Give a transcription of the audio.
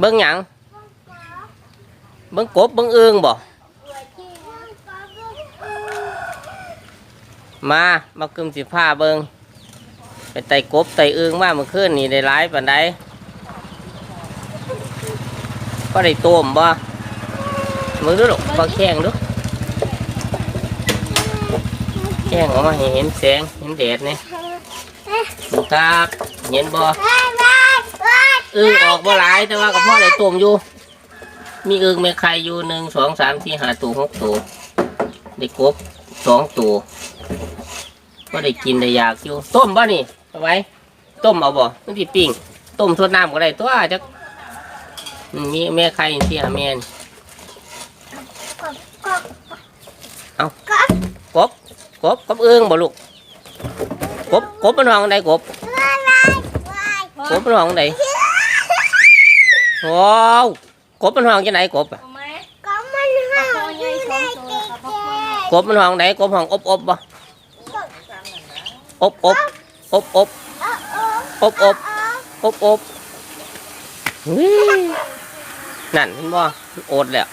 เบิ่งหยังเบิ่งกบเบิ่งเอื้องบ่มามากึมสิผ้าเบิ่งไปไต่กบไต่เอื้องมาเมื่อคืนนี่ได้ร้ายปานใดก็ได้ต้มบ่มึงดูลูกบ่แข้งดูแข้งออกมาให้เห็นแสงเห็นแดดนี่ครับเห็นบ่ อึ่งออกบ่หลายแต่ว่ากับพ่อได้ต้มอยู่ มีอึ่งแม่ไข่อยู่หนึ่งสองสามสี่ห้าตัวหกตัวได้กบสองตัวก็ได้กินได้อยากอยู่ต้มบ่นี่เอาไว้ ต้มเอาบ่นี่ที่ปิ้งต้มทดน้ำก็ได้ตัวจักอืมมีแม่ไข่ที่หาแม่นเอากบกบกบอึ่งบ่ลูกกบกบมันห้องใดกบกบมันห้องใด ว้าวกบมันห้องจะไหนกบอะเอาไหม có mình Có hào nhây như không này rồi, kìa có không? กบมันห้องไหนกบห้องอบอบบ่อบอบอบอบ Ơ, ơ, อบอบ ơ. อบอบเฮ้ยนั่นเห็นบ่มันโอดแล้ว